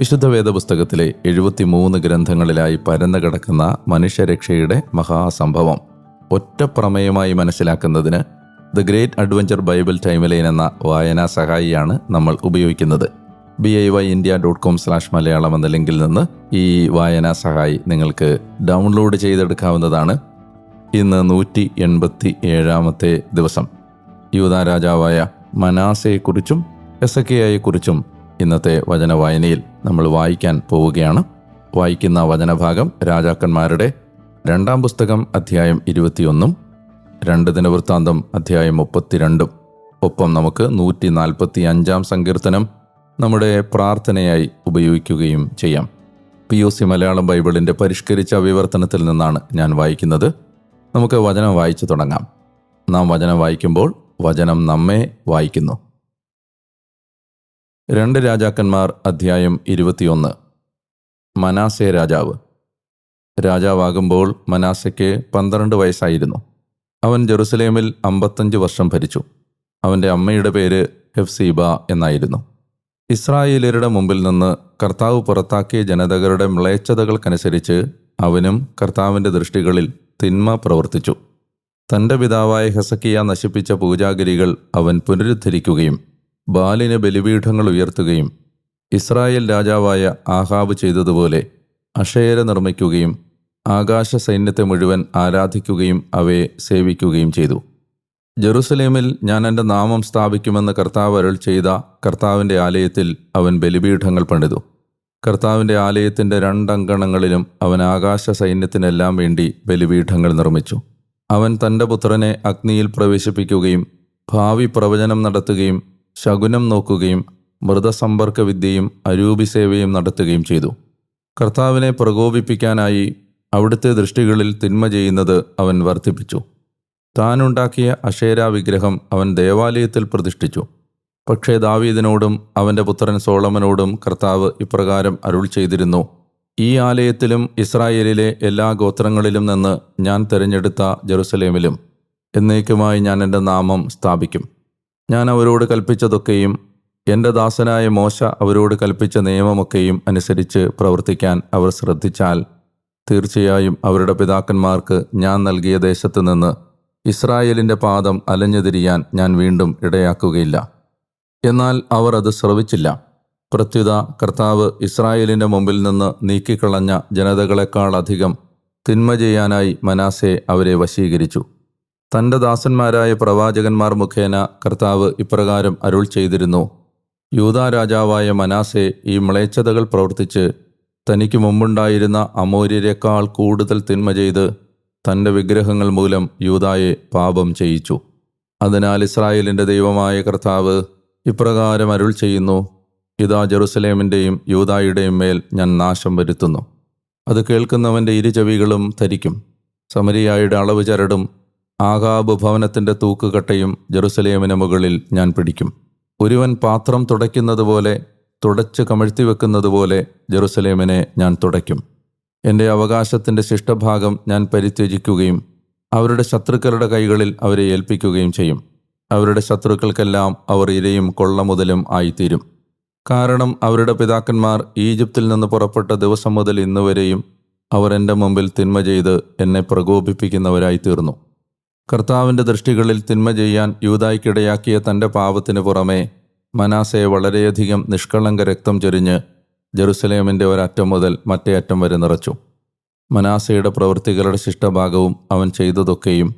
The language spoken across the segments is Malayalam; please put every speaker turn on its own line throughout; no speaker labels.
വിശുദ്ധ വേദപുസ്തകത്തിലെ എഴുപത്തിമൂന്ന് ഗ്രന്ഥങ്ങളിലായി പരന്നു കിടക്കുന്ന മനുഷ്യരക്ഷയുടെ മഹാസംഭവം ഒറ്റ പ്രമേയമായി മനസ്സിലാക്കുന്നതിന് the great adventure Bible timeline എന്ന വായനാ സഹായിയാണ് നമ്മൾ ഉപയോഗിക്കുന്നത്. B I Y India dot com slash Malayalam എന്ന ലിങ്കിൽ നിന്ന് ഈ വായനാ സഹായി നിങ്ങൾക്ക് ഡൗൺലോഡ് ചെയ്തെടുക്കാവുന്നതാണ്. ഇന്ന് നൂറ്റി എൺപത്തി ഏഴാമത്തെ ദിവസം. യൂത രാജാവായ മനാസയെക്കുറിച്ചും എസക്കയെക്കുറിച്ചും ഇന്നത്തെ വചന വായനയിൽ നമ്മൾ വായിക്കാൻ പോവുകയാണ്. വായിക്കുന്ന വചനഭാഗം രാജാക്കന്മാരുടെ രണ്ടാം പുസ്തകം അധ്യായം ഇരുപത്തിയൊന്നും രണ്ട് ദിനവൃത്താന്തം അധ്യായം മുപ്പത്തിരണ്ടും. ഒപ്പം നമുക്ക് നൂറ്റി നാൽപ്പത്തി അഞ്ചാം സങ്കീർത്തനം നമ്മുടെ പ്രാർത്ഥനയായി ഉപയോഗിക്കുകയും ചെയ്യാം. പി ഒ സി മലയാളം ബൈബിളിന്റെ പരിഷ്കരിച്ച വിവർത്തനത്തിൽ നിന്നാണ് ഞാൻ വായിക്കുന്നത്. നമുക്ക് വചനം വായിച്ചു തുടങ്ങാം. നാം വചനം വായിക്കുമ്പോൾ വചനം നമ്മെ വായിക്കുന്നു. രണ്ട് രാജാക്കന്മാർ അധ്യായം ഇരുപത്തിയൊന്ന്. മനാസെ രാജാവ്. രാജാവാകുമ്പോൾ മനാസയ്ക്ക് പന്ത്രണ്ട് വയസ്സായിരുന്നു. അവൻ ജെറുസലേമിൽ അമ്പത്തഞ്ച് വർഷം ഭരിച്ചു. അവന്റെ അമ്മയുടെ പേര് ഹെഫ്സീബ എന്നായിരുന്നു. ഇസ്രായേലരുടെ മുമ്പിൽ നിന്ന് കർത്താവ് പുറത്താക്കിയ ജനതകളുടെ മ്ലേച്ഛതകൾക്കനുസരിച്ച് അവനും കർത്താവിന്റെ ദൃഷ്ടികളിൽ തിന്മ പ്രവർത്തിച്ചു. തന്റെ പിതാവായ ഹെസക്കിയ നശിപ്പിച്ച പൂജാഗിരികൾ അവൻ പുനരുദ്ധരിക്കുകയും ബാലിന് ബലിപീഠങ്ങൾ ഉയർത്തുകയും ഇസ്രായേൽ രാജാവായ ആഹാബ് ചെയ്തതുപോലെ അഷേര നിർമ്മിക്കുകയും ആകാശ സൈന്യത്തെ മുഴുവൻ ആരാധിക്കുകയും അവയെ സേവിക്കുകയും ചെയ്തു. ജെറുസലേമിൽ ഞാൻ എന്റെ നാമം സ്ഥാപിക്കുമെന്ന് കർത്താവ് അരുൾ ചെയ്ത കർത്താവിന്റെ ആലയത്തിൽ അവൻ ബലിപീഠങ്ങൾ പണിതു. കർത്താവിന്റെ ആലയത്തിന്റെ രണ്ടങ്കണങ്ങളിലും അവൻ ആകാശ സൈന്യത്തിനെല്ലാം വേണ്ടി ബലിപീഠങ്ങൾ നിർമ്മിച്ചു. അവൻ തന്റെ പുത്രനെ അഗ്നിയിൽ പ്രവേശിപ്പിക്കുകയും ഭാവി പ്രവചനം നടത്തുകയും ശകുനം നോക്കുകയും മൃതസമ്പർക്ക വിദ്യയും അരൂപി സേവയും നടത്തുകയും ചെയ്തു. കർത്താവിനെ പ്രകോപിപ്പിക്കാനായി അവിടുത്തെ ദൃഷ്ടികളിൽ തിന്മ ചെയ്യുന്നത് അവൻ വർദ്ധിപ്പിച്ചു. താനുണ്ടാക്കിയ അഷേര വിഗ്രഹം അവൻ ദേവാലയത്തിൽ പ്രതിഷ്ഠിച്ചു. പക്ഷേ ദാവീദിനോടും അവന്റെ പുത്രൻ സോളമനോടും കർത്താവ് ഇപ്രകാരം അരുൾ ചെയ്തിരുന്നു ഈ ആലയത്തിലും ഇസ്രായേലിലെ എല്ലാ ഗോത്രങ്ങളിലും നിന്ന് ഞാൻ തിരഞ്ഞെടുത്ത ജെറുസലേമിലും എന്നേക്കുമായി ഞാൻ എന്റെ നാമം സ്ഥാപിക്കും. ഞാൻ അവരോട് കൽപ്പിച്ചതൊക്കെയും എന്റെ ദാസനായ മോശ അവരോട് കൽപ്പിച്ച നിയമമൊക്കെയും അനുസരിച്ച് പ്രവർത്തിക്കാൻ അവർ ശ്രദ്ധിച്ചാൽ തീർച്ചയായും അവരുടെ പിതാക്കന്മാർക്ക് ഞാൻ നൽകിയ ദേശത്ത് നിന്ന് ഇസ്രായേലിന്റെ പാദം അലഞ്ഞുതിരിയാൻ ഞാൻ വീണ്ടും ഇടയാക്കുകയില്ല. എന്നാൽ അവർ അത് ശ്രവിച്ചില്ല. പ്രത്യുത കർത്താവ് ഇസ്രായേലിന്റെ മുമ്പിൽ നിന്ന് നീക്കിക്കളഞ്ഞ ജനതകളെക്കാളധികം തിന്മ ചെയ്യാനായി മനാസെ അവരെ വശീകരിച്ചു. തന്റെ ദാസന്മാരായ പ്രവാചകന്മാർ മുഖേന കർത്താവ് ഇപ്രകാരം അരുൾ ചെയ്തിരുന്നു. യൂതാ രാജാവായ മനാസെ ഈ മ്ലേച്ഛതകൾ പ്രവർത്തിച്ച് തനിക്ക് മുമ്പുണ്ടായിരുന്ന അമൂര്യരെക്കാൾ കൂടുതൽ തിന്മ ചെയ്ത് തന്റെ വിഗ്രഹങ്ങൾ മൂലം യൂതായെ പാപം ചെയ്യിച്ചു. അതിനാൽ ഇസ്രായേലിന്റെ ദൈവമായ കർത്താവ് ഇപ്രകാരം അരുൾ ചെയ്യുന്നു ഇതാ ജെറുസലേമിന്റെയും യൂതായുടെയും മേൽ ഞാൻ നാശം വരുത്തുന്നു. അത് കേൾക്കുന്നവന്റെ ഇരുചെവികളും ധരിക്കും. സമരിയായുടെ അളവ് ചരടും ആകാബ് ഭവനത്തിന്റെ തൂക്കുകട്ടയും ജെറുസലേമിന് മുകളിൽ ഞാൻ പിടിക്കും. ഒരുവൻ പാത്രം തുടയ്ക്കുന്നത് പോലെ തുടച്ച് കമഴ്ത്തി വെക്കുന്നത് പോലെ ജെറുസലേമിനെ ഞാൻ തുടയ്ക്കും. എന്റെ അവകാശത്തിന്റെ ശിഷ്ടഭാഗം ഞാൻ പരിത്യജിക്കുകയും അവരുടെ ശത്രുക്കളുടെ കൈകളിൽ അവരെ ഏൽപ്പിക്കുകയും ചെയ്യും. അവരുടെ ശത്രുക്കൾക്കെല്ലാം അവർ ഇരയും കൊള്ള മുതലും ആയിത്തീരും. കാരണം അവരുടെ പിതാക്കന്മാർ ഈജിപ്തിൽ നിന്ന് പുറപ്പെട്ട ദിവസം മുതൽ ഇന്നുവരെയും അവർ എന്റെ മുമ്പിൽ തിന്മ ചെയ്ത് എന്നെ പ്രകോപിപ്പിക്കുന്നവരായി തീർന്നു കർത്താവിന്റെ ദൃഷ്ടികളിൽ തിന്മ ചെയ്യാൻ യൂതായ്ക്കിടയാക്കിയ തന്റെ പാപത്തിന് പുറമേ മനാസെ വളരെയധികം നിഷ്കളങ്ക രക്തം ചൊരിഞ്ഞ് ജെറുസലേമിന്റെ ഒരറ്റം മുതൽ മറ്റേ അറ്റം വരെ നിറച്ചു. മനാസയുടെ പ്രവൃത്തികളുടെ ശിഷ്ടഭാഗവും അവൻ ചെയ്തതൊക്കെയും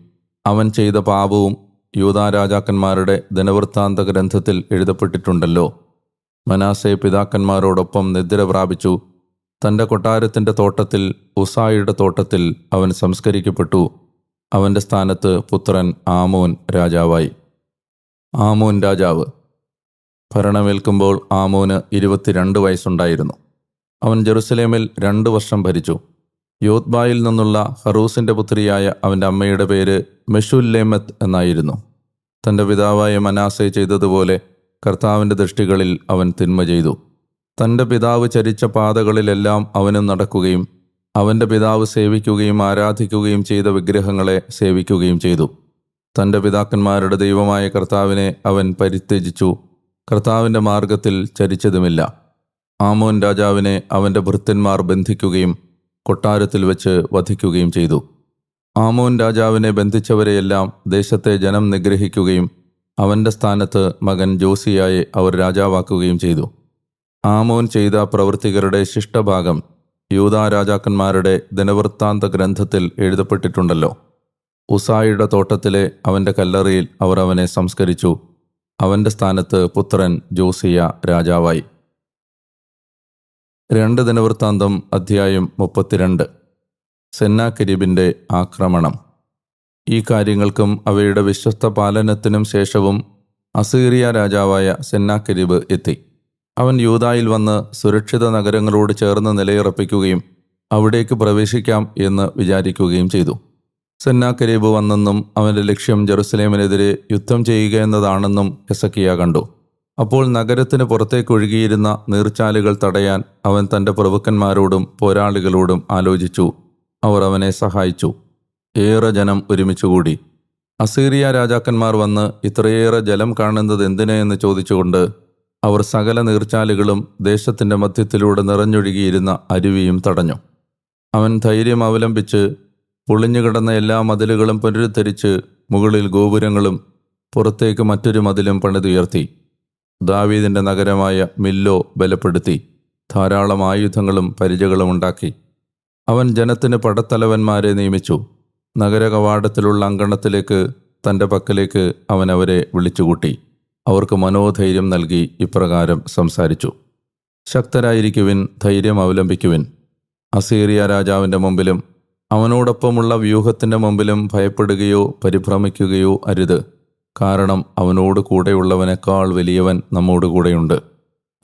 അവൻ ചെയ്ത പാപവും യൂതാ രാജാക്കന്മാരുടെ ദിനവൃത്താന്ത ഗ്രന്ഥത്തിൽ എഴുതപ്പെട്ടിട്ടുണ്ടല്ലോ. മനാസെ പിതാക്കന്മാരോടൊപ്പം നിദ്ര പ്രാപിച്ചു. തന്റെ കൊട്ടാരത്തിന്റെ തോട്ടത്തിൽ ഉസായിയുടെ തോട്ടത്തിൽ അവൻ സംസ്കരിക്കപ്പെട്ടു. അവന്റെ സ്ഥാനത്ത് പുത്രൻ ആമോൻ രാജാവായി. ആമോൻ രാജാവ്. ഭരണമേൽക്കുമ്പോൾ ആമോന് ഇരുപത്തിരണ്ട് വയസ്സുണ്ടായിരുന്നു. അവൻ ജെറുസലേമിൽ രണ്ട് വർഷം ഭരിച്ചു. യോത്ബായിൽ നിന്നുള്ള ഹറൂസിന്റെ പുത്രിയായ അവന്റെ അമ്മയുടെ പേര് മെഷുല്ലേമത്ത് എന്നായിരുന്നു. തന്റെ പിതാവായ മനാസെ ചെയ്തതുപോലെ കർത്താവിന്റെ ദൃഷ്ടികളിൽ അവൻ തിന്മ ചെയ്തു. തന്റെ പിതാവ് ചരിച്ച പാതകളിലെല്ലാം അവനും നടക്കുകയും അവന്റെ പിതാവ് സേവിക്കുകയും ആരാധിക്കുകയും ചെയ്ത വിഗ്രഹങ്ങളെ സേവിക്കുകയും ചെയ്തു. തന്റെ പിതാക്കന്മാരുടെ ദൈവമായ കർത്താവിനെ അവൻ പരിത്യജിച്ചു. കർത്താവിന്റെ മാർഗത്തിൽ ചരിച്ചതുമില്ല. ആമോൻ രാജാവിനെ അവന്റെ ഭൃത്യന്മാർ ബന്ധിക്കുകയും കൊട്ടാരത്തിൽ വെച്ച് വധിക്കുകയും ചെയ്തു. ആമോൻ രാജാവിനെ ബന്ധിച്ചവരെയെല്ലാം ദേശത്തെ ജനം നിഗ്രഹിക്കുകയും അവന്റെ സ്ഥാനത്ത് മകൻ ജോസിയായെ അവർ രാജാവാക്കുകയും ചെയ്തു. ആമോൻ ചെയ്ത പ്രവൃത്തികളുടെ ശിഷ്ടഭാഗം യൂതാ രാജാക്കന്മാരുടെ ദിനവൃത്താന്ത ഗ്രന്ഥത്തിൽ എഴുതപ്പെട്ടിട്ടുണ്ടല്ലോ. ഉസായിയുടെ തോട്ടത്തിലെ അവന്റെ കല്ലറയിൽ അവർ അവനെ സംസ്കരിച്ചു. അവന്റെ സ്ഥാനത്ത് പുത്രൻ ജോസിയ രാജാവായി. രണ്ട് ദിനവൃത്താന്തം അധ്യായം മുപ്പത്തിരണ്ട്. സെന്നാക്കിരിബിന്റെ ആക്രമണം. ഈ കാര്യങ്ങൾക്കും അവയുടെ വിശ്വസ്ത പാലനത്തിനും ശേഷവും അസീറിയ രാജാവായ സെന്നാക്കിരിബ് എത്തി. അവൻ യൂതായിൽ വന്ന് സുരക്ഷിത നഗരങ്ങളോട് ചേർന്ന് നിലയുറപ്പിക്കുകയും അവിടേക്ക് പ്രവേശിക്കാം എന്ന് വിചാരിക്കുകയും ചെയ്തു. സെന്നാക്കരീബ് വന്നെന്നും അവന്റെ ലക്ഷ്യം ജെറുസലേമിനെതിരെ യുദ്ധം ചെയ്യുക എന്നതാണെന്നും ഹെസക്കിയ കണ്ടു. അപ്പോൾ നഗരത്തിന് പുറത്തേക്ക് ഒഴുകിയിരുന്ന നീർച്ചാലുകൾ തടയാൻ അവൻ തന്റെ പ്രഭുക്കന്മാരോടും പോരാളികളോടും ആലോചിച്ചു. അവർ അവനെ സഹായിച്ചു. ഏറെ ജനം ഒരുമിച്ചുകൂടി അസീറിയ രാജാക്കന്മാർ വന്ന് ഇത്രയേറെ ജലം കാണുന്നത് എന്തിനെന്ന് ചോദിച്ചുകൊണ്ട് അവർ സകല നീർച്ചാലുകളും ദേശത്തിന്റെ മധ്യത്തിലൂടെ നിറഞ്ഞൊഴുകിയിരുന്ന അരുവിയും തടഞ്ഞു. അവൻ ധൈര്യം അവലംബിച്ച് പൊളിഞ്ഞുകിടന്ന എല്ലാ മതിലുകളും പുനരുദ്ധരിച്ച് മുകളിൽ ഗോപുരങ്ങളും പുറത്തേക്ക് മറ്റൊരു മതിലും പണിതുയർത്തി. ദാവീദിന്റെ നഗരമായ മില്ലോ ബലപ്പെടുത്തി. ധാരാളം ആയുധങ്ങളും പരിചകളും ഉണ്ടാക്കി. അവൻ ജനത്തിന് പടത്തലവന്മാരെ നിയമിച്ചു. നഗരകവാടത്തിലുള്ള അങ്കണത്തിലേക്ക് തന്റെ പക്കലേക്ക് അവൻ അവരെ വിളിച്ചുകൂട്ടി. അവർക്ക് മനോധൈര്യം നൽകി ഇപ്രകാരം സംസാരിച്ചു. ശക്തരായിരിക്കുവിൻ ധൈര്യം അവലംബിക്കുവിൻ. അസീറിയ രാജാവിന്റെ മുമ്പിലും അവനോടൊപ്പമുള്ള വ്യൂഹത്തിന്റെ മുമ്പിലും ഭയപ്പെടുകയോ പരിഭ്രമിക്കുകയോ അരുത്. കാരണം അവനോട് കൂടെയുള്ളവനേക്കാൾ വലിയവൻ നമ്മോട് കൂടെയുണ്ട്.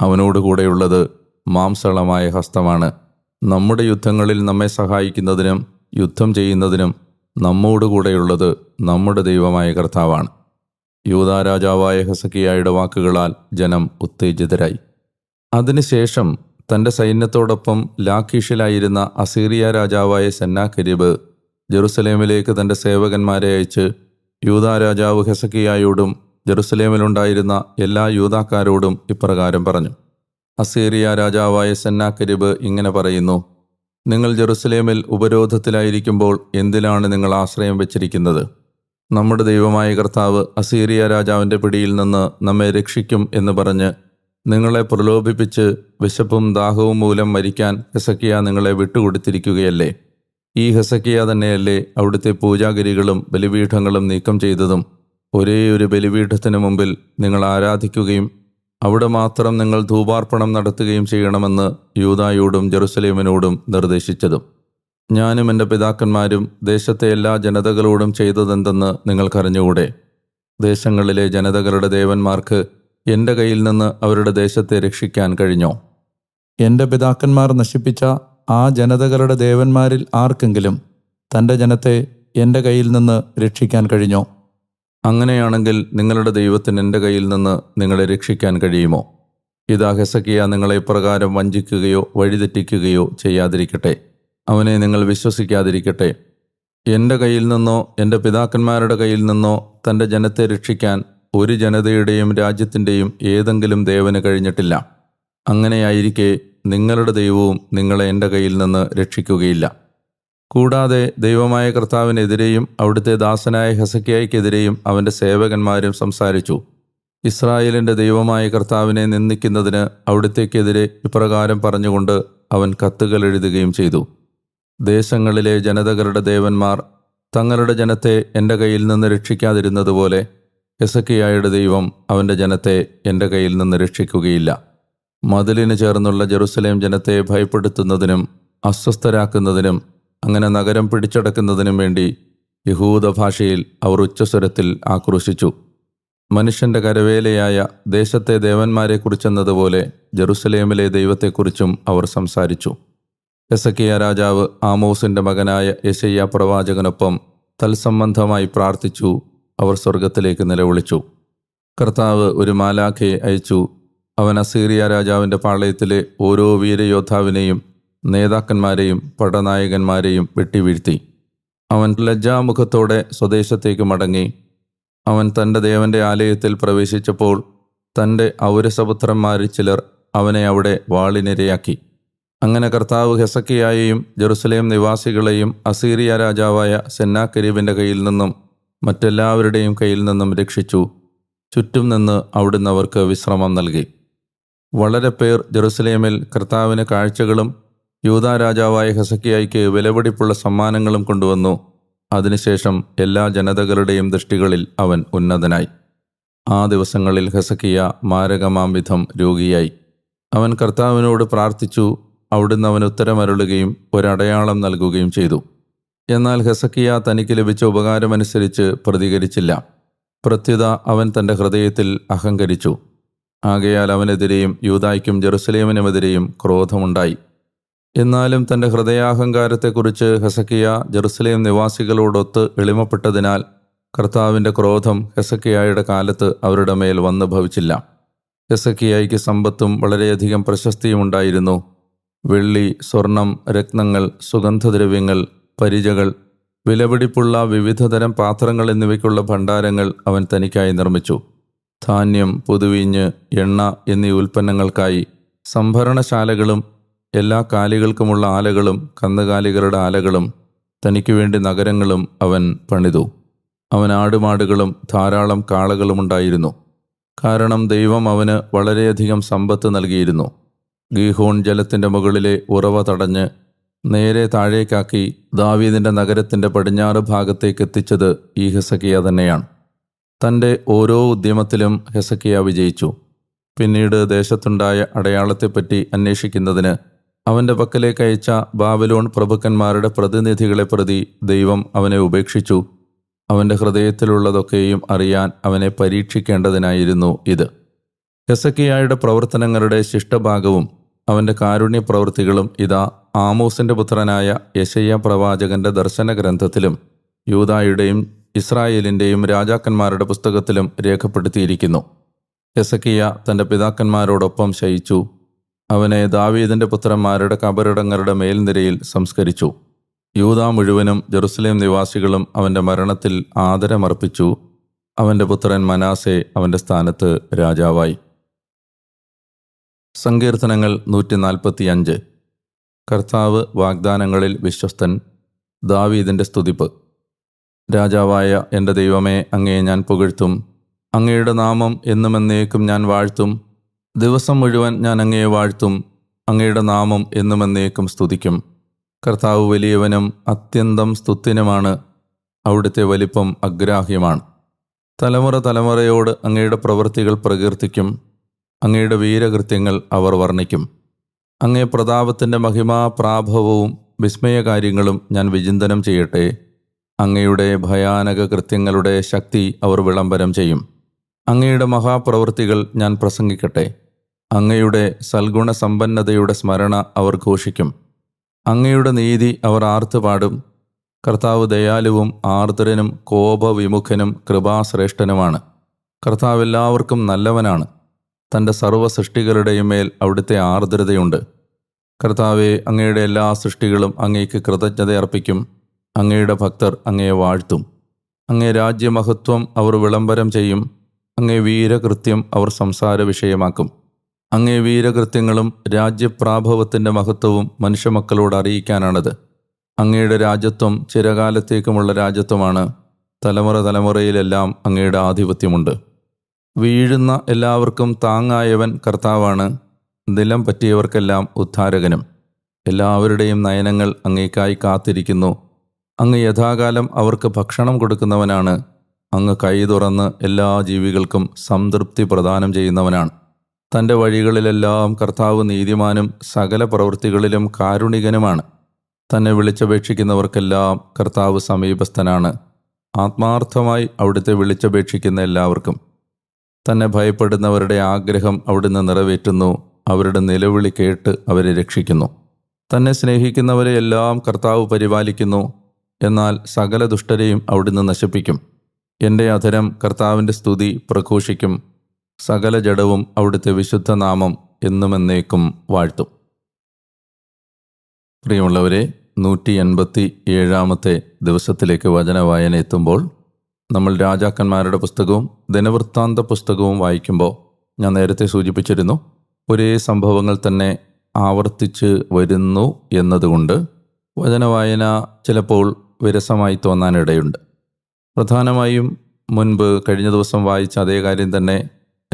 അവനോട് കൂടെയുള്ളത് മാംസളമായ ഹസ്തമാണ്. നമ്മുടെ യുദ്ധങ്ങളിൽ നമ്മെ സഹായിക്കുന്നതിനും യുദ്ധം ചെയ്യുന്നതിനും നമ്മോട് കൂടെയുള്ളത് നമ്മുടെ ദൈവമായ കർത്താവാണ്. യൂതാ രാജാവായ ഹസക്കിയായുടെ വാക്കുകളാൽ ജനം ഉത്തേജിതരായി. അതിനുശേഷം തന്റെ സൈന്യത്തോടൊപ്പം ലാഖീഷിലായിരുന്ന അസീറിയ രാജാവായ സെന്നാഖരീബ് ജെറുസലേമിലേക്ക് തന്റെ സേവകന്മാരെ അയച്ച് യൂതാ രാജാവ് ഹെസക്കിയായോടും ജെറുസലേമിലുണ്ടായിരുന്ന എല്ലാ യൂതാക്കാരോടും ഇപ്രകാരം പറഞ്ഞു. അസീറിയ രാജാവായ സെന്നാഖരീബ് ഇങ്ങനെ പറയുന്നു നിങ്ങൾ ജെറുസലേമിൽ ഉപരോധത്തിലായിരിക്കുമ്പോൾ എന്തിനാണ് നിങ്ങൾ ആശ്രയം വെച്ചിരിക്കുന്നത്? നമ്മുടെ ദൈവമായ കർത്താവ് അസീറിയ രാജാവിന്റെ പിടിയിൽ നിന്ന് നമ്മെ രക്ഷിക്കും എന്ന് പറഞ്ഞ് നിങ്ങളെ പ്രലോഭിപ്പിച്ച് വിശപ്പും ദാഹവും മൂലം മരിക്കാൻ ഹെസക്കിയ നിങ്ങളെ വിട്ടുകൊടുത്തിരിക്കുകയല്ലേ? ഈ ഹെസക്കിയ തന്നെയല്ലേ അവിടുത്തെ പൂജാഗിരികളും ബലിപീഠങ്ങളും നീക്കം ചെയ്തതും. ഒരേ ഒരു ബലിപീഠത്തിന് മുമ്പിൽ നിങ്ങൾ ആരാധിക്കുകയും അവിടെ മാത്രം നിങ്ങൾ ധൂപാർപ്പണം നടത്തുകയും ചെയ്യണമെന്ന് യൂതായോടും ജെറുസലേമിനോടും നിർദ്ദേശിച്ചതും. ഞാനും എന്റെ പിതാക്കന്മാരും ദേശത്തെ എല്ലാ ജനതകളോടും ചെയ്തതെന്തെന്ന് നിങ്ങൾക്കറിഞ്ഞുകൂടെ? ദേശങ്ങളിലെ ജനതകളുടെ ദേവന്മാർക്ക് എന്റെ കയ്യിൽ നിന്ന് അവരുടെ ദേശത്തെ രക്ഷിക്കാൻ കഴിഞ്ഞോ? എന്റെ പിതാക്കന്മാർ നശിപ്പിച്ച ആ ജനതകളുടെ ദേവന്മാരിൽ ആർക്കെങ്കിലും തന്റെ ജനത്തെ എന്റെ കയ്യിൽ നിന്ന് രക്ഷിക്കാൻ കഴിഞ്ഞോ? അങ്ങനെയാണെങ്കിൽ നിങ്ങളുടെ ദൈവത്തിന് എന്റെ കയ്യിൽ നിന്ന് നിങ്ങളെ രക്ഷിക്കാൻ കഴിയുമോ? ഇതാ ഹെസക്കിയ നിങ്ങളെ ഇപ്രകാരം വഞ്ചിക്കുകയോ വഴിതെറ്റിക്കുകയോ ചെയ്യാതിരിക്കട്ടെ. അവനെ നിങ്ങൾ വിശ്വസിക്കാതിരിക്കട്ടെ. എന്റെ കയ്യിൽ നിന്നോ എന്റെ പിതാക്കന്മാരുടെ കയ്യിൽ നിന്നോ തന്റെ ജനത്തെ രക്ഷിക്കാൻ ഒരു ജനതയുടെയും രാജ്യത്തിന്റെയും ഏതെങ്കിലും ദേവന് കഴിഞ്ഞിട്ടില്ല. അങ്ങനെയായിരിക്കെ നിങ്ങളുടെ ദൈവവും നിങ്ങളെ എന്റെ കയ്യിൽ നിന്ന് രക്ഷിക്കുകയില്ല. കൂടാതെ ദൈവമായ കർത്താവിനെതിരെയും അവിടുത്തെ ദാസനായ ഹെസക്കിയായ്ക്കെതിരെയും അവന്റെ സേവകന്മാരും സംസാരിച്ചു. ഇസ്രായേലിന്റെ ദൈവമായ കർത്താവിനെ നിന്ദിക്കുന്നതിന് അവിടുത്തേക്കെതിരെ ഇപ്രകാരം പറഞ്ഞുകൊണ്ട് അവൻ കത്തുകൾ എഴുതുകയും ചെയ്തു. ദേശങ്ങളിലെ ജനതകളുടെ ദേവന്മാർ തങ്ങളുടെ ജനത്തെ എന്റെ കയ്യിൽ നിന്ന് രക്ഷിക്കാതിരുന്നതുപോലെ എസക്കിയായുടെ ദൈവം അവന്റെ ജനത്തെ എന്റെ കയ്യിൽ നിന്ന് രക്ഷിക്കുകയില്ല. മതിലിന് ചേർന്നുള്ള ജെറുസലേം ജനത്തെ ഭയപ്പെടുത്തുന്നതിനും അസ്വസ്ഥരാക്കുന്നതിനും അങ്ങനെ നഗരം പിടിച്ചടക്കുന്നതിനും വേണ്ടി യഹൂദ ഭാഷയിൽ അവർ ഉച്ചസ്വരത്തിൽ ആക്രോശിച്ചു. മനുഷ്യന്റെ കരവേലയായ ദേശത്തെ ദേവന്മാരെക്കുറിച്ചെന്നതുപോലെ ജെറുസലേമിലെ ദൈവത്തെക്കുറിച്ചും അവർ സംസാരിച്ചു. എസക്കിയ രാജാവ് ആമോസിന്റെ മകനായ യശയ്യ പ്രവാചകനൊപ്പം തത്സംബന്ധമായി പ്രാർത്ഥിച്ചു അവർ സ്വർഗത്തിലേക്ക് നിലവിളിച്ചു. കർത്താവ് ഒരു മാലാഖയെ അയച്ചു. അവൻ അസീറിയ രാജാവിന്റെ പാളയത്തിലെ ഓരോ വീരയോദ്ധാവിനെയും നേതാക്കന്മാരെയും പടനായകന്മാരെയും വെട്ടിവീഴ്ത്തി. അവൻ ലജ്ജാമുഖത്തോടെ സ്വദേശത്തേക്ക് മടങ്ങി. അവൻ തന്റെ ദേവന്റെ ആലയത്തിൽ പ്രവേശിച്ചപ്പോൾ തന്റെ ഔരസപുത്രന്മാരിൽ ചിലർ അവനെ അവിടെ വാളിനിരയാക്കി. അങ്ങനെ കർത്താവ് ഹെസക്കിയായെയും ജെറുസലേം നിവാസികളെയും അസീറിയ രാജാവായ സെന്നാക്കരീബിന്റെ കയ്യിൽ നിന്നും മറ്റെല്ലാവരുടെയും കയ്യിൽ നിന്നും രക്ഷിച്ചു. ചുറ്റും നിന്ന് അവിടുന്ന് അവർക്ക് വിശ്രമം നൽകി. വളരെ പേർ ജെറുസലേമിൽ കർത്താവിന് കാഴ്ചകളും യൂതാ രാജാവായ ഹെസക്കിയായിക്ക് വിലപിടിപ്പുള്ള സമ്മാനങ്ങളും കൊണ്ടുവന്നു. അതിനുശേഷം എല്ലാ ജനതകളുടെയും ദൃഷ്ടികളിൽ അവൻ ഉന്നതനായി. ആ ദിവസങ്ങളിൽ ഹെസക്കിയ മാരകമാംവിധം രോഗിയായി. അവൻ കർത്താവിനോട് പ്രാർത്ഥിച്ചു അവിടുന്ന് അവന് ഉത്തരമരുളുകയും ഒരടയാളം നൽകുകയും ചെയ്തു. എന്നാൽ ഹെസക്കിയ തനിക്ക് ലഭിച്ച ഉപകാരമനുസരിച്ച് പ്രതികരിച്ചില്ല. പ്രത്യുത അവൻ തന്റെ ഹൃദയത്തിൽ അഹങ്കരിച്ചു. ആകയാൽ അവനെതിരെയും യൂതായ്ക്കും ജെറുസലേമിനുമെതിരെയും ക്രോധമുണ്ടായി. എന്നാലും തന്റെ ഹൃദയാഹങ്കാരത്തെക്കുറിച്ച് ഹെസക്കിയ ജെറുസലേം നിവാസികളോടൊത്ത് എളിമപ്പെട്ടതിനാൽ കർത്താവിന്റെ ക്രോധം ഹെസക്കിയായുടെ കാലത്ത് അവരുടെ മേൽ വന്നു ഭവിച്ചില്ല. ഹെസക്കിയായിക്ക് സമ്പത്തും വളരെയധികം പ്രശസ്തിയും ഉണ്ടായിരുന്നു വെള്ളി സ്വർണം രത്നങ്ങൾ സുഗന്ധദ്രവ്യങ്ങൾ പരിചകൾ വിലപിടിപ്പുള്ള വിവിധതരം പാത്രങ്ങൾ എന്നിവയ്ക്കുള്ള ഭണ്ഡാരങ്ങൾ അവൻ തനിക്കായി നിർമ്മിച്ചു. ധാന്യം പുതുവീഞ്ഞ് എണ്ണ എന്നീ ഉൽപ്പന്നങ്ങൾക്കായി സംഭരണശാലകളും എല്ലാ കാലികൾക്കുമുള്ള ആലകളും കന്നുകാലികളുടെ ആലകളും തനിക്ക് വേണ്ടി നഗരങ്ങളും അവൻ പണിതു. അവൻ ആടുമാടുകളും ധാരാളം കാളകളുമുണ്ടായിരുന്നു. കാരണം ദൈവം അവന് വളരെയധികം സമ്പത്ത് നൽകിയിരുന്നു. ഗീഹോൺ ജലത്തിന്റെ മുകളിലെ ഉറവ തടഞ്ഞ് നേരെ താഴേക്കാക്കി ദാവീദിന്റെ നഗരത്തിന്റെ പടിഞ്ഞാറ് ഭാഗത്തേക്ക് എത്തിച്ചത് ഈ ഹെസക്കിയ തന്നെയാണ്. തന്റെ ഓരോ ഉദ്യമത്തിലും ഹെസക്കിയ വിജയിച്ചു. പിന്നീട് ദേശത്തുണ്ടായ അടയാളത്തെപ്പറ്റി അന്വേഷിക്കുന്നതിന് അവന്റെ പക്കലേക്ക് അയച്ച ബാബലോൺ പ്രഭുക്കന്മാരുടെ പ്രതിനിധികളെ പ്രതി ദൈവം അവനെ ഉപേക്ഷിച്ചു. അവന്റെ ഹൃദയത്തിലുള്ളതൊക്കെയും അറിയാൻ അവനെ പരീക്ഷിക്കേണ്ടതിനായിരുന്നു ഇത്. ഹെസക്കിയായുടെ പ്രവർത്തനങ്ങളുടെ ശിഷ്ടഭാഗവും അവന്റെ കാരുണ്യ പ്രവൃത്തികളും ഇതാ ആമോസിന്റെ പുത്രനായ യശയ്യ പ്രവാചകന്റെ ദർശന ഗ്രന്ഥത്തിലും യൂതായുടെയും ഇസ്രായേലിന്റെയും രാജാക്കന്മാരുടെ പുസ്തകത്തിലും രേഖപ്പെടുത്തിയിരിക്കുന്നു. യസക്കിയ തന്റെ പിതാക്കന്മാരോടൊപ്പം ശയിച്ചു. അവനെ ദാവീദിന്റെ പുത്രന്മാരുടെ കബറിടങ്ങളുടെ മേൽനിരയിൽ സംസ്കരിച്ചു. യൂത മുഴുവനും ജെറുസലേം നിവാസികളും അവന്റെ മരണത്തിൽ ആദരമർപ്പിച്ചു. അവന്റെ പുത്രൻ മനാസെ അവന്റെ സ്ഥാനത്ത് രാജാവായി. സങ്കീർത്തനങ്ങൾ നൂറ്റി നാൽപ്പത്തി അഞ്ച് കർത്താവ് വാഗ്ദാനങ്ങളിൽ വിശ്വസ്തൻ ദാവീദിന്റെ സ്തുതിപ്പ്. രാജാവായ എന്റെ ദൈവമേ അങ്ങയെ ഞാൻ പുകഴ്ത്തും. അങ്ങയുടെ നാമം എന്നുമെന്നേക്കും ഞാൻ വാഴ്ത്തും. ദിവസം മുഴുവൻ ഞാൻ അങ്ങയെ വാഴ്ത്തും. അങ്ങയുടെ നാമം എന്നുമെന്നേക്കും സ്തുതിക്കും. കർത്താവ് വലിയവനും അത്യന്തം സ്തുത്യനുമാണ്. അവിടുത്തെ വലിപ്പം അഗ്രാഹ്യമാണ്. തലമുറ തലമുറയോട് അങ്ങയുടെ പ്രവൃത്തികൾ പ്രകീർത്തിക്കും. അങ്ങയുടെ വീരകൃത്യങ്ങൾ അവർ വർണിക്കും. അങ്ങേ പ്രതാപത്തിന്റെ മഹിമാ പ്രാഭവവും വിസ്മയകാര്യങ്ങളും ഞാൻ വിചിന്തനം ചെയ്യട്ടെ. അങ്ങയുടെ ഭയാനക കൃത്യങ്ങളുടെ ശക്തി അവർ വിളംബരം ചെയ്യും. അങ്ങയുടെ മഹാപ്രവൃത്തികൾ ഞാൻ പ്രസംഗിക്കട്ടെ. അങ്ങയുടെ സൽഗുണ സമ്പന്നതയുടെ സ്മരണ അവർ ഘോഷിക്കും. അങ്ങയുടെ നീതി അവർ ആർത്തുപാടും കർത്താവ് ദയാലുവും ആർദ്രനും കോപവിമുഖനും കൃപാശ്രേഷ്ഠനുമാണ്. കർത്താവ് എല്ലാവർക്കും നല്ലവനാണ്. തന്റെ സർവ സൃഷ്ടികളുടെയും മേൽ അവിടുത്തെ ആർദ്രതയുണ്ട്. കർത്താവെ അങ്ങയുടെ എല്ലാ സൃഷ്ടികളും അങ്ങേക്ക് കൃതജ്ഞത അർപ്പിക്കും അങ്ങയുടെ ഭക്തർ അങ്ങയെ വാഴ്ത്തും. അങ്ങേ രാജ്യമഹത്വം അവർ വിളംബരം ചെയ്യും. അങ്ങേ വീരകൃത്യം അവർ സംസാര വിഷയമാക്കും. അങ്ങേ വീരകൃത്യങ്ങളും രാജ്യപ്രാഭവത്തിന്റെ മഹത്വവും മനുഷ്യമക്കളോട് അറിയിക്കാനാണത്. അങ്ങയുടെ രാജ്യത്വം ചിരകാലത്തേക്കുമുള്ള രാജ്യത്വമാണ്. തലമുറ തലമുറയിലെല്ലാം അങ്ങയുടെ ആധിപത്യമുണ്ട്. വീഴുന്ന എല്ലാവർക്കും താങ്ങായവൻ കർത്താവാണ്. നിലം പറ്റിയവർക്കെല്ലാം ഉദ്ധാരകനും. എല്ലാവരുടെയും നയനങ്ങൾ അങ്ങേക്കായി കാത്തിരിക്കുന്നു. അങ്ങ് യഥാകാലം അവർക്ക് ഭക്ഷണം കൊടുക്കുന്നവനാണ്. അങ്ങ് കൈ തുറന്ന് എല്ലാ ജീവികൾക്കും സംതൃപ്തി പ്രദാനം ചെയ്യുന്നവനാണ്. തന്റെ വഴികളിലെല്ലാം കർത്താവ് നീതിമാനും സകല പ്രവൃത്തികളിലും കാരുണികനുമാണ്. തന്നെ വിളിച്ചപേക്ഷിക്കുന്നവർക്കെല്ലാം കർത്താവ് സമീപസ്ഥനാണ്. ആത്മാർത്ഥമായി അവിടുത്തെ വിളിച്ചപേക്ഷിക്കുന്ന എല്ലാവർക്കും തന്നെ ഭയപ്പെടുന്നവരുടെ ആഗ്രഹം അവിടുന്ന് നിറവേറ്റുന്നു. അവരുടെ നിലവിളി കേട്ട് അവരെ രക്ഷിക്കുന്നു. തന്നെ സ്നേഹിക്കുന്നവരെ എല്ലാം കർത്താവ് പരിപാലിക്കുന്നു. എന്നാൽ സകല ദുഷ്ടരെയും അവിടുന്ന് നശിപ്പിക്കും. എന്റെ അധരം കർത്താവിന്റെ സ്തുതി പ്രഘോഷിക്കും. സകല ജഡവും അവിടുത്തെ വിശുദ്ധ നാമം എന്നുമെന്നേക്കും വാഴ്ത്തും. പ്രിയമുള്ളവരെ നൂറ്റി എൺപത്തി ഏഴാമത്തെ ദിവസത്തിലേക്ക് വചന വായന എത്തുമ്പോൾ നമ്മൾ രാജാക്കന്മാരുടെ പുസ്തകവും ദിനവൃത്താന്ത പുസ്തകവും വായിക്കുമ്പോൾ ഞാൻ നേരത്തെ സൂചിപ്പിച്ചിരുന്നു ഒരേ സംഭവങ്ങൾ തന്നെ ആവർത്തിച്ച് വരുന്നു എന്നതുകൊണ്ട് വചനവായന ചിലപ്പോൾ വിരസമായി തോന്നാനിടയുണ്ട്. പ്രധാനമായും മുൻപ് കഴിഞ്ഞ ദിവസം വായിച്ച അതേ കാര്യം തന്നെ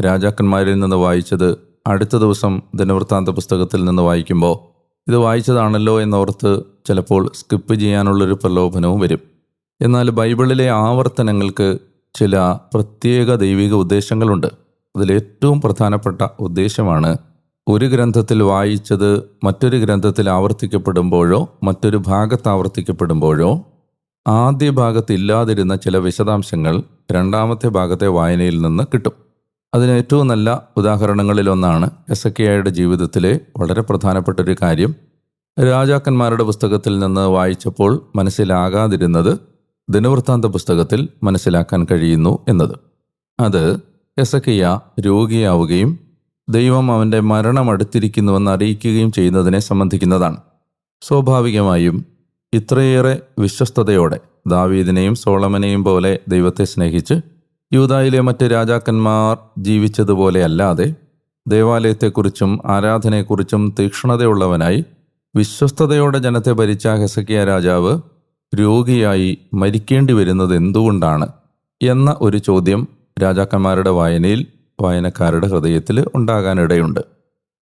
രാജാക്കന്മാരിൽ നിന്ന് വായിച്ചത് അടുത്ത ദിവസം ദിനവൃത്താന്ത പുസ്തകത്തിൽ നിന്ന് വായിക്കുമ്പോൾ ഇത് വായിച്ചതാണല്ലോ എന്നോർത്ത് ചിലപ്പോൾ സ്കിപ്പ് ചെയ്യാനുള്ളൊരു പ്രലോഭനവും വരും. എന്നാൽ ബൈബിളിലെ ആവർത്തനങ്ങൾക്ക് ചില പ്രത്യേക ദൈവിക ഉദ്ദേശങ്ങളുണ്ട്. അതിലേറ്റവും പ്രധാനപ്പെട്ട ഉദ്ദേശമാണ് ഒരു ഗ്രന്ഥത്തിൽ വായിച്ചത് മറ്റൊരു ഗ്രന്ഥത്തിൽ ആവർത്തിക്കപ്പെടുമ്പോഴോ മറ്റൊരു ഭാഗത്ത് ആവർത്തിക്കപ്പെടുമ്പോഴോ ആദ്യ ഭാഗത്ത് ഇല്ലാതിരുന്ന ചില വിശദാംശങ്ങൾ രണ്ടാമത്തെ ഭാഗത്തെ വായനയിൽ നിന്ന് കിട്ടും. അതിന് ഏറ്റവും നല്ല ഉദാഹരണങ്ങളിലൊന്നാണ് എസക്കിയായുടെ ജീവിതത്തിലെ വളരെ പ്രധാനപ്പെട്ട ഒരു കാര്യം. രാജാക്കന്മാരുടെ പുസ്തകത്തിൽ നിന്ന് വായിച്ചപ്പോൾ മനസ്സിലാകാതിരുന്നത് ദിനവൃത്താന്ത പുസ്തകത്തിൽ മനസ്സിലാക്കാൻ കഴിയുന്നു എന്നത്. അത് എസക്കിയ രോഗിയാവുകയും ദൈവം അവന്റെ മരണം അടുത്തിരിക്കുന്നുവെന്ന് അറിയിക്കുകയും ചെയ്യുന്നതിനെ സംബന്ധിക്കുന്നതാണ്. സ്വാഭാവികമായും ഇത്രയേറെ വിശ്വസ്തയോടെ ദാവീദിനെയും സോളമനെയും പോലെ ദൈവത്തെ സ്നേഹിച്ച് യൂതായിലെ മറ്റ് രാജാക്കന്മാർ ജീവിച്ചതുപോലെ അല്ലാതെ ദേവാലയത്തെക്കുറിച്ചും ആരാധനയെക്കുറിച്ചും തീക്ഷ്ണതയുള്ളവനായി വിശ്വസ്തയോടെ ജനത്തെ ഭരിച്ച ഹെസക്കിയ രാജാവ് രോഗിയായി മരിക്കേണ്ടി വരുന്നത് എന്തുകൊണ്ടാണ് എന്ന ഒരു ചോദ്യം രാജാക്കന്മാരുടെ വായനയിൽ വായനക്കാരുടെ ഹൃദയത്തിൽ ഉണ്ടാകാനിടയുണ്ട്.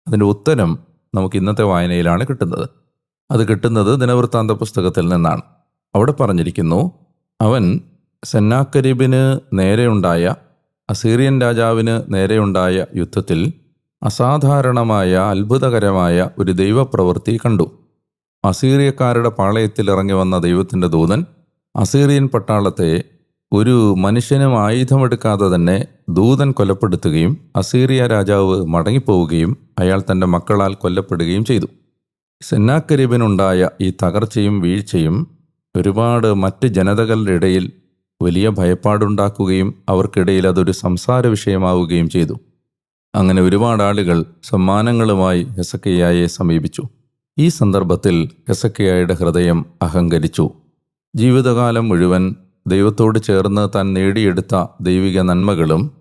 അതിന്റെ ഉത്തരം നമുക്ക് ഇന്നത്തെ വായനയിലാണ് കിട്ടുന്നത്. അത് കിട്ടുന്നത് ദിനവൃത്താന്ത പുസ്തകത്തിൽ നിന്നാണ്. അവിടെ പറഞ്ഞിരിക്കുന്നു അവൻ സെന്നാക്കരീബിന് നേരെയുണ്ടായ അസീറിയൻ രാജാവിന് നേരെയുണ്ടായ യുദ്ധത്തിൽ അസാധാരണമായ അത്ഭുതകരമായ ഒരു ദൈവപ്രവൃത്തി കണ്ടു. അസീറിയക്കാരുടെ പാളയത്തിൽ ഇറങ്ങി വന്ന ദൈവത്തിന്റെ ദൂതൻ അസീറിയൻ പട്ടാളത്തെ ഒരു മനുഷ്യനും ആയുധമെടുക്കാതെ തന്നെ ദൂതൻ കൊലപ്പെടുത്തുകയും അസീറിയ രാജാവ് മടങ്ങിപ്പോവുകയും അയാൾ തന്റെ മക്കളാൽ കൊല്ലപ്പെടുകയും ചെയ്തു. സെന്നാക്കരീബിനുണ്ടായ ഈ തകർച്ചയും വീഴ്ചയും ഒരുപാട് മറ്റ് ജനതകളുടെ ഇടയിൽ വലിയ ഭയപ്പാടുണ്ടാക്കുകയും അവർക്കിടയിൽ അതൊരു സംസാര വിഷയമാവുകയും ചെയ്തു. അങ്ങനെ ഒരുപാട് ആളുകൾ സമ്മാനങ്ങളുമായി ഹെസക്കയ്യായെ സമീപിച്ചു. ഈ സന്ദർഭത്തിൽ ഹെസക്കയ്യായുടെ ഹൃദയം അഹങ്കരിച്ചു. ജീവിതകാലം മുഴുവൻ ദൈവത്തോട് ചേർന്ന് താൻ നേടിയെടുത്ത ദൈവിക നന്മകളും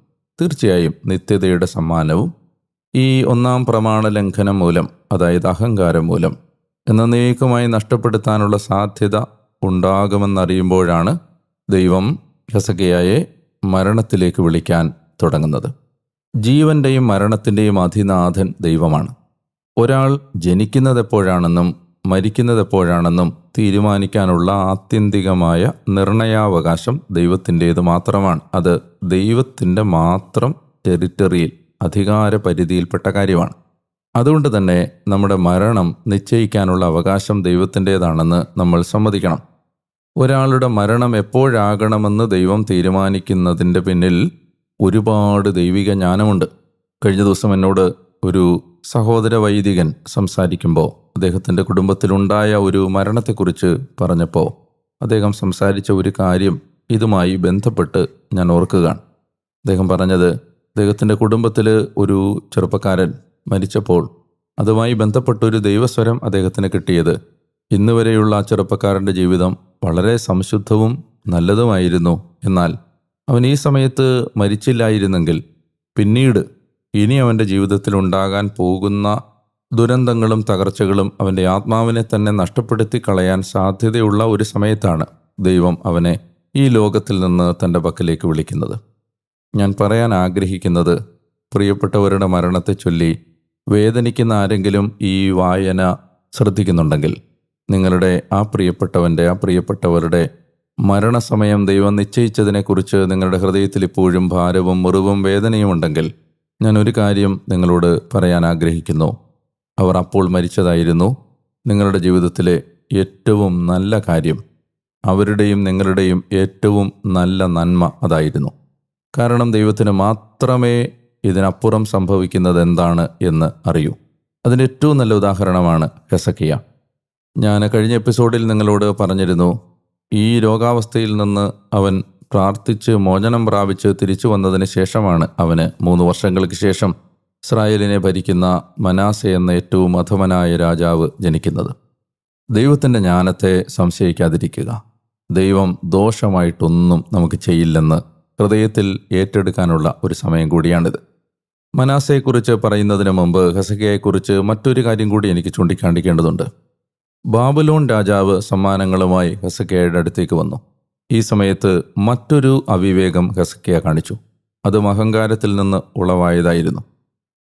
തീർച്ചയായും നിത്യതയുടെ സമ്മാനവും ഈ ഒന്നാം പ്രമാണ ലംഘനം മൂലം അതായത് അഹങ്കാരം മൂലം എന്ന എന്നേക്കുമായി നഷ്ടപ്പെടുത്താനുള്ള സാധ്യത ഉണ്ടാകുമെന്നറിയുമ്പോഴാണ് ദൈവം ഹസകയായെ മരണത്തിലേക്ക് വിളിക്കാൻ തുടങ്ങുന്നത്. ജീവന്റെയും മരണത്തിന്റെയും അധിനാഥൻ ദൈവമാണ്. ഒരാൾ ജനിക്കുന്നതെപ്പോഴാണെന്നും മരിക്കുന്നതെപ്പോഴാണെന്നും തീരുമാനിക്കാനുള്ള ആത്യന്തികമായ നിർണയാവകാശം ദൈവത്തിന്റേത് മാത്രമാണ്. അത് ദൈവത്തിന്റെ മാത്രം ടെറിറ്ററിയിൽ അധികാര പരിധിയിൽപ്പെട്ട കാര്യമാണ്. അതുകൊണ്ട് തന്നെ നമ്മുടെ മരണം നിശ്ചയിക്കാനുള്ള അവകാശം ദൈവത്തിന്റേതാണെന്ന് നമ്മൾ സമ്മതിക്കണം. ഒരാളുടെ മരണം എപ്പോഴാകണമെന്ന് ദൈവം തീരുമാനിക്കുന്നതിന്റെ പിന്നിൽ ഒരുപാട് ദൈവിക ജ്ഞാനമുണ്ട്. കഴിഞ്ഞ ദിവസം എന്നോട് ഒരു സഹോദര വൈദികൻ സംസാരിക്കുമ്പോൾ അദ്ദേഹത്തിന്റെ കുടുംബത്തിലുണ്ടായ ഒരു മരണത്തെക്കുറിച്ച് പറഞ്ഞപ്പോൾ അദ്ദേഹം സംസാരിച്ച ഒരു കാര്യം ഇതുമായി ബന്ധപ്പെട്ട് ഞാൻ ഓർക്കുകയാണ്. അദ്ദേഹം പറഞ്ഞത് അദ്ദേഹത്തിന്റെ കുടുംബത്തിൽ ഒരു ചെറുപ്പക്കാരൻ മരിച്ചപ്പോൾ അതുമായി ബന്ധപ്പെട്ടൊരു ദൈവസ്വരം അദ്ദേഹത്തിന് കിട്ടിയത് ഇന്ന് വരെയുള്ള ആ ചെറുപ്പക്കാരന്റെ ജീവിതം വളരെ സംശുദ്ധവും നല്ലതുമായിരുന്നു. എന്നാൽ അവൻ ഈ സമയത്ത് മരിച്ചില്ലായിരുന്നെങ്കിൽ പിന്നീട് ഇനി അവന്റെ ജീവിതത്തിൽ ഉണ്ടാകാൻ പോകുന്ന ദുരന്തങ്ങളും തകർച്ചകളും അവന്റെ ആത്മാവിനെ തന്നെ നഷ്ടപ്പെടുത്തി കളയാൻ സാധ്യതയുള്ള ഒരു സമയത്താണ് ദൈവം അവനെ ഈ ലോകത്തിൽ നിന്ന് തന്റെ പക്കലേക്ക് വിളിക്കുന്നത്. ഞാൻ പറയാൻ ആഗ്രഹിക്കുന്നത് പ്രിയപ്പെട്ടവരുടെ മരണത്തെ ചൊല്ലി വേദനിക്കുന്ന ആരെങ്കിലും ഈ വായന ശ്രദ്ധിക്കുന്നുണ്ടെങ്കിൽ നിങ്ങളുടെ ആ പ്രിയപ്പെട്ടവന്റെ ആ പ്രിയപ്പെട്ടവരുടെ മരണസമയം ദൈവം നിശ്ചയിച്ചതിനെക്കുറിച്ച് നിങ്ങളുടെ ഹൃദയത്തിൽ ഇപ്പോഴും ഭാരവും മുറിവും വേദനയും ഉണ്ടെങ്കിൽ ഞാൻ ഒരു കാര്യം നിങ്ങളോട് പറയാൻ ആഗ്രഹിക്കുന്നു. അവർ അപ്പോൾ മരിച്ചതായിരുന്നു. നിങ്ങളുടെ ജീവിതത്തിലെ ഏറ്റവും നല്ല കാര്യം അവരുടെയും നിങ്ങളുടെയും ഏറ്റവും നല്ല നന്മ അതായിരുന്നു. കാരണം ദൈവത്തിന് മാത്രമേ ഇതിനപ്പുറം സംഭവിക്കുന്നത് എന്താണ് എന്ന് അറിയൂ. അതിന്റെ ഏറ്റവും നല്ല ഉദാഹരണമാണ് ഹെസക്കിയ. ഞാൻ കഴിഞ്ഞ എപ്പിസോഡിൽ നിങ്ങളോട് പറഞ്ഞിരുന്നു ഈ രോഗാവസ്ഥയിൽ നിന്ന് അവൻ പ്രാർത്ഥിച്ച് മോചനം പ്രാപിച്ച് തിരിച്ചു വന്നതിന് ശേഷമാണ് അവന് മൂന്ന് വർഷങ്ങൾക്ക് ശേഷം ഇസ്രായേലിനെ ഭരിക്കുന്ന മനാസ എന്ന ഏറ്റവും അധമനായ രാജാവ് ജനിക്കുന്നത്. ദൈവത്തിന്റെ ജ്ഞാനത്തെ സംശയിക്കാതിരിക്കുക. ദൈവം ദോഷമായിട്ടൊന്നും നമുക്ക് ചെയ്യില്ലെന്ന് ഹൃദയത്തിൽ ഏറ്റെടുക്കാനുള്ള ഒരു സമയം കൂടിയാണിത്. മനാസയെക്കുറിച്ച് പറയുന്നതിന് മുമ്പ് ഹസകയെക്കുറിച്ച് മറ്റൊരു കാര്യം കൂടി എനിക്ക് ചൂണ്ടിക്കാണിക്കേണ്ടതുണ്ട്. ബാബുലോൺ രാജാവ് സമ്മാനങ്ങളുമായി ഹസകയുടെ അടുത്തേക്ക് വന്നു. ഈ സമയത്ത് മറ്റൊരു അവിവേകം ഹെസക്കിയ കാണിച്ചു. അത് അഹങ്കാരത്തിൽ നിന്ന് ഉളവായതായിരുന്നു.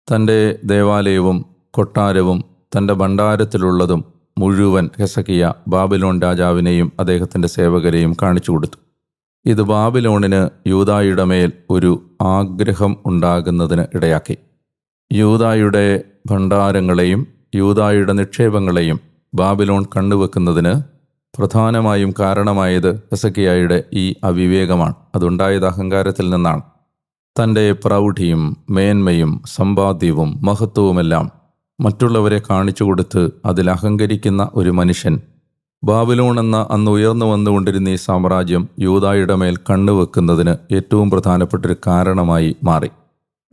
തന്റെ ദേവാലയവും കൊട്ടാരവും തന്റെ ഭണ്ഡാരത്തിലുള്ളതും മുഴുവൻ ഹെസക്കിയ ബാബിലോൺ രാജാവിനെയും അദ്ദേഹത്തിന്റെ സേവകരെയും കാണിച്ചു കൊടുത്തു. ഇത് ബാബിലോണിന് യൂതായുടെ മേൽ ഒരു ആഗ്രഹം ഉണ്ടാകുന്നതിന് ഇടയാക്കി. യൂതായുടെ ഭണ്ഡാരങ്ങളെയും യൂതായുടെ നിക്ഷേപങ്ങളെയും ബാബിലോൺ കണ്ണുവെക്കുന്നതിന് പ്രധാനമായും കാരണമായത് ഹെസക്കിയായുടെ ഈ അവിവേകമാണ്. അതുണ്ടായത് അഹങ്കാരത്തിൽ നിന്നാണ്. തന്റെ പ്രൗഢിയും മേന്മയും സമ്പാദ്യവും മഹത്വവുമെല്ലാം മറ്റുള്ളവരെ കാണിച്ചു കൊടുത്ത് അതിൽ അഹങ്കരിക്കുന്ന ഒരു മനുഷ്യൻ. ബാബിലോൺ എന്ന അന്ന് ഉയർന്നു വന്നുകൊണ്ടിരുന്ന ഈ സാമ്രാജ്യം യൂതായുടെ മേൽ കണ്ണുവെക്കുന്നതിന് ഏറ്റവും പ്രധാനപ്പെട്ടൊരു കാരണമായി മാറി.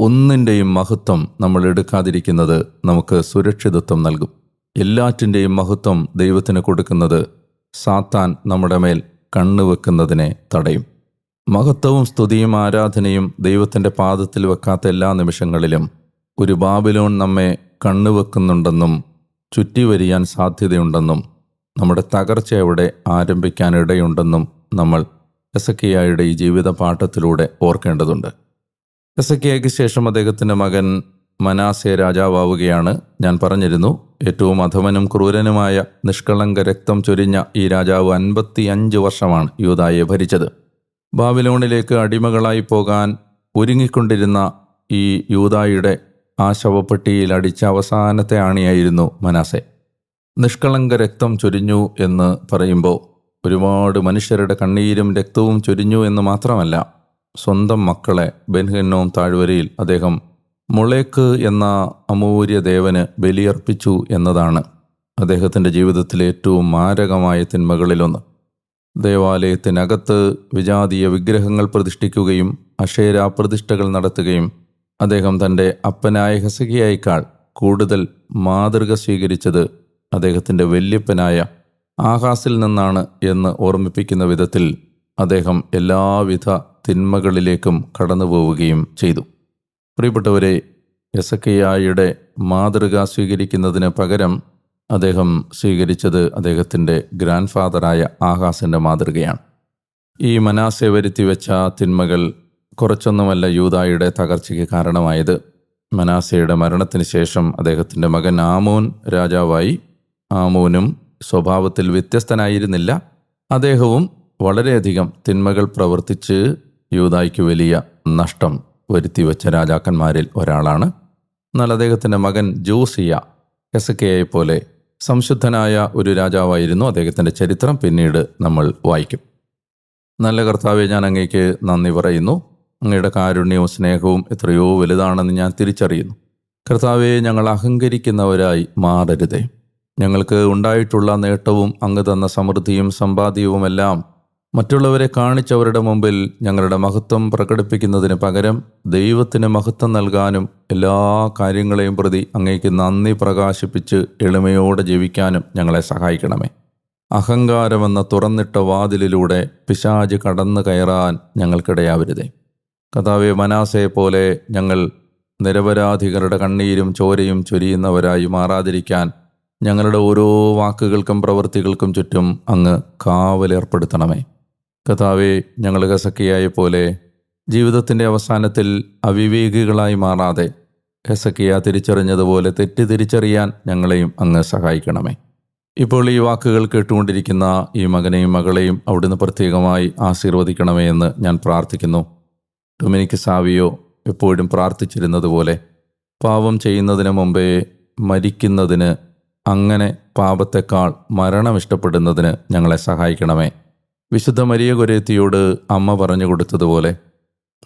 ഒന്നിന്റെയും മഹത്വം നമ്മൾ എടുക്കാതിരിക്കുന്നത് നമുക്ക് സുരക്ഷിതത്വം നൽകും. എല്ലാറ്റിന്റെയും മഹത്വം ദൈവത്തിന് കൊടുക്കുന്നത് സാത്താൻ നമ്മുടെ മേൽ കണ്ണുവെക്കുന്നതിനെ തടയും. മഹത്വവും സ്തുതിയും ആരാധനയും ദൈവത്തിന്റെ പാദത്തിൽ വെക്കാത്ത എല്ലാ നിമിഷങ്ങളിലും ഒരു ബാബിലോൺ നമ്മെ കണ്ണുവെക്കുന്നുണ്ടെന്നും ചുറ്റിവരിയാൻ സാധ്യതയുണ്ടെന്നും നമ്മുടെ തകർച്ച അവിടെ ആരംഭിക്കാനിടയുണ്ടെന്നും നമ്മൾ എസക്കിയായുടെ ഈ ജീവിത പാഠത്തിലൂടെ ഓർക്കേണ്ടതുണ്ട്. എസക്കിയയ്ക്ക് ശേഷം അദ്ദേഹത്തിന്റെ മകൻ മനാസെ രാജാവാവുകയാണ് ഞാൻ പറഞ്ഞിരുന്നു. ഏറ്റവും അധമനും ക്രൂരനുമായ നിഷ്കളങ്ക രക്തം ചൊരിഞ്ഞ ഈ രാജാവ് അൻപത്തി അഞ്ച് വർഷമാണ് യൂതായെ ഭരിച്ചത്. ബാബിലോണിലേക്ക് അടിമകളായി പോകാൻ ഒരുങ്ങിക്കൊണ്ടിരുന്ന ഈ യൂതായുടെ ആ ശവപ്പെട്ടിയിൽ അടിച്ച അവസാനത്തെ ആണിയായിരുന്നു മനാസെ. നിഷ്കളങ്ക രക്തം ചൊരിഞ്ഞു എന്ന് പറയുമ്പോൾ ഒരുപാട് മനുഷ്യരുടെ കണ്ണീരും രക്തവും ചൊരിഞ്ഞു എന്ന് മാത്രമല്ല സ്വന്തം മക്കളെ ബെൻഹന്നോം താഴ്വരയിൽ അദ്ദേഹം മുളേക്ക് എന്ന അമൂര്യ ദേവന് ബലിയർപ്പിച്ചു എന്നതാണ് അദ്ദേഹത്തിന്റെ ജീവിതത്തിലെ ഏറ്റവും മാരകമായ തിന്മകളിലൊന്ന്. ദേവാലയത്തിനകത്ത് വിജാതീയ വിഗ്രഹങ്ങൾ പ്രതിഷ്ഠിക്കുകയും അക്ഷേരാ പ്രതിഷ്ഠകൾ നടത്തുകയും അദ്ദേഹം തന്റെ അപ്പനായ ഹസകിയേക്കാൾ കൂടുതൽ മാതൃക സ്വീകരിച്ചത് അദ്ദേഹത്തിന്റെ വല്യപ്പനായ ആഹാസിൽ നിന്നാണ് എന്ന് ഓർമ്മിപ്പിക്കുന്ന വിധത്തിൽ അദ്ദേഹം എല്ലാവിധ തിന്മകളിലേക്കും കടന്നു പോവുകയും ചെയ്തു. പ്രിയപ്പെട്ടവരെ എസക്കയായുടെ മാതൃക സ്വീകരിക്കുന്നതിന് പകരം അദ്ദേഹം സ്വീകരിച്ചത് അദ്ദേഹത്തിന്റെ ഗ്രാൻഡ് ഫാദറായ ആകാസിന്റെ മാതൃകയാണ്. ഈ മനാസെ വരുത്തി വെച്ച തിന്മകൾ കുറച്ചൊന്നുമല്ല യൂതായുടെ തകർച്ചയ്ക്ക് കാരണമായത്. മനാസയുടെ മരണത്തിന് ശേഷം അദ്ദേഹത്തിന്റെ മകൻ ആമോൻ രാജാവായി. ആമോനും സ്വഭാവത്തിൽ വ്യത്യസ്തനായിരുന്നില്ല. അദ്ദേഹവും വളരെയധികം തിന്മകൾ പ്രവർത്തിച്ച് യൂതായ്ക്ക് വലിയ നഷ്ടം വരുത്തിവെച്ച രാജാക്കന്മാരിൽ ഒരാളാണ്. എന്നാൽ അദ്ദേഹത്തിന്റെ മകൻ ജോസിയ എസക്കയെ പോലെ സംശുദ്ധനായ ഒരു രാജാവായിരുന്നു. അദ്ദേഹത്തിന്റെ ചരിത്രം പിന്നീട് നമ്മൾ വായിക്കും. നല്ല കർത്താവെ ഞാൻ അങ്ങേക്ക് നന്ദി പറയുന്നു. അങ്ങയുടെ കാരുണ്യവും സ്നേഹവും എത്രയോ വലുതാണെന്ന് ഞാൻ തിരിച്ചറിയുന്നു. കർത്താവെ ഞങ്ങൾ അഹങ്കരിക്കുന്നവരായി മാറരുതേ. ഞങ്ങൾക്ക് ഉണ്ടായിട്ടുള്ള നേട്ടവും അങ്ങ് തന്ന സമൃദ്ധിയും സമ്പാദ്യവുമെല്ലാം മറ്റുള്ളവരെ കാണിച്ചവരുടെ മുമ്പിൽ ഞങ്ങളുടെ മഹത്വം പ്രകടിപ്പിക്കുന്നതിന് പകരം ദൈവത്തിന് മഹത്വം നൽകാനും എല്ലാ കാര്യങ്ങളെയും പ്രതി അങ്ങേക്ക് നന്ദി പ്രകാശിപ്പിച്ച് എളിമയോടെ ജീവിക്കാനും ഞങ്ങളെ സഹായിക്കണമേ. അഹങ്കാരമെന്ന തുറന്നിട്ട വാതിലിലൂടെ പിശാജ് കടന്നു കയറാൻ ഞങ്ങൾക്കിടയാവരുതേ. കഥാവെ മനാസയെ പോലെ ഞങ്ങൾ നിരപരാധികളുടെ കണ്ണീരും ചോരയും ചൊരിയുന്നവരായി മാറാതിരിക്കാൻ ഞങ്ങളുടെ ഓരോ വാക്കുകൾക്കും പ്രവൃത്തികൾക്കും ചുറ്റും അങ്ങ് കാവലേർപ്പെടുത്തണമേ. കഥാവെ ഞങ്ങൾ ഹെസക്കിയായ പോലെ ജീവിതത്തിന്റെ അവസാനത്തിൽ അവിവേകികളായി മാറാതെ ഹെസക്കിയ തിരിച്ചറിഞ്ഞതുപോലെ തെറ്റ് തിരിച്ചറിയാൻ ഞങ്ങളെയും അങ്ങ് സഹായിക്കണമേ. ഇപ്പോൾ ഈ വാക്കുകൾ കേട്ടുകൊണ്ടിരിക്കുന്ന ഈ മകനെയും മകളെയും അവിടുന്ന് പ്രത്യേകമായി ആശീർവദിക്കണമേ എന്ന് ഞാൻ പ്രാർത്ഥിക്കുന്നു. ഡൊമിനിക് സാവിയോ എപ്പോഴും പ്രാർത്ഥിച്ചിരുന്നത് പോലെ പാപം ചെയ്യുന്നതിന് മുമ്പേ മരിക്കുന്നതിന് അങ്ങനെ പാപത്തെക്കാൾ മരണം ഇഷ്ടപ്പെടുന്നതിന് ഞങ്ങളെ സഹായിക്കണമേ. വിശുദ്ധ മരിയ കൊരേത്തിയോട് അമ്മ പറഞ്ഞു കൊടുത്തതുപോലെ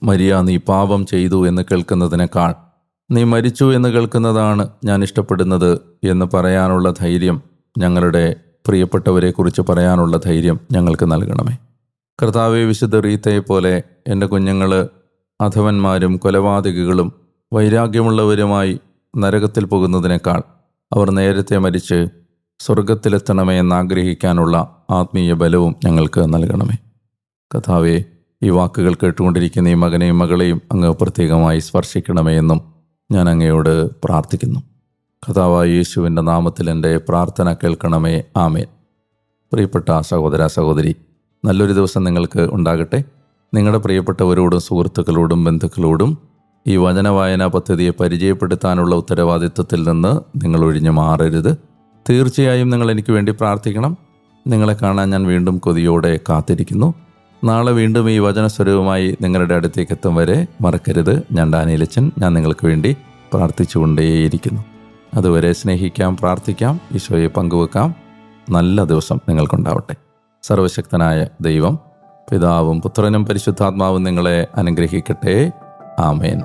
മരിയ നീ പാപം ചെയ്തു എന്ന് കേൾക്കുന്നതിനേക്കാൾ നീ മരിച്ചു എന്ന് കേൾക്കുന്നതാണ് ഞാൻ ഇഷ്ടപ്പെടുന്നത് എന്ന് പറയാനുള്ള ധൈര്യം ഞങ്ങളുടെ പ്രിയപ്പെട്ടവരെക്കുറിച്ച് പറയാനുള്ള ധൈര്യം ഞങ്ങൾക്ക് നൽകണമേ. കർത്താവെ വിശുദ്ധ റീത്തയെ പോലെ എന്റെ കുഞ്ഞുങ്ങൾ അധവന്മാരും കൊലപാതകികളും വൈരാഗ്യമുള്ളവരുമായി നരകത്തിൽ പോകുന്നതിനേക്കാൾ അവർ നേരത്തെ മരിച്ച് സ്വർഗത്തിലെത്തണമേ എന്നാഗ്രഹിക്കാനുള്ള ആത്മീയ ബലവും ഞങ്ങൾക്ക് നൽകണമേ. കഥാവെ ഈ വാക്കുകൾ കേട്ടുകൊണ്ടിരിക്കുന്ന ഈ മകനെയും മകളെയും അങ്ങ് പ്രത്യേകമായി സ്പർശിക്കണമേ എന്നും ഞാൻ അങ്ങയോട് പ്രാർത്ഥിക്കുന്നു. കഥാവായ യേശുവിന്റെ നാമത്തിൽ എന്റെ പ്രാർത്ഥന കേൾക്കണമേ. ആമേൻ. പ്രിയപ്പെട്ട സഹോദര സഹോദരി നല്ലൊരു ദിവസം നിങ്ങൾക്ക് ഉണ്ടാകട്ടെ. നിങ്ങളുടെ പ്രിയപ്പെട്ടവരോടും സുഹൃത്തുക്കളോടും ബന്ധുക്കളോടും ഈ വചന വായനാ പദ്ധതിയെ പരിചയപ്പെടുത്താനുള്ള ഉത്തരവാദിത്വത്തിൽ നിന്ന് നിങ്ങൾ ഒഴിഞ്ഞു മാറരുത്. തീർച്ചയായും നിങ്ങൾ എനിക്ക് വേണ്ടി പ്രാർത്ഥിക്കണം. നിങ്ങളെ കാണാൻ ഞാൻ വീണ്ടും കൊതിയോടെ കാത്തിരിക്കുന്നു. നാളെ വീണ്ടും ഈ വചനസ്വരൂപമായി നിങ്ങളുടെ അടുത്തേക്ക് എത്തും വരെ മറക്കരുത്. ഞാൻ ഡാനിയലച്ചൻ ഞാൻ നിങ്ങൾക്ക് വേണ്ടി പ്രാർത്ഥിച്ചുകൊണ്ടേയിരിക്കുന്നു. അതുവരെ സ്നേഹിക്കാം പ്രാർത്ഥിക്കാം ഈശോയെ പങ്കുവെക്കാം. നല്ല ദിവസം നിങ്ങൾക്കുണ്ടാവട്ടെ. സർവശക്തനായ ദൈവം പിതാവും പുത്രനും പരിശുദ്ധാത്മാവും നിങ്ങളെ അനുഗ്രഹിക്കട്ടെ. ആമേൻ.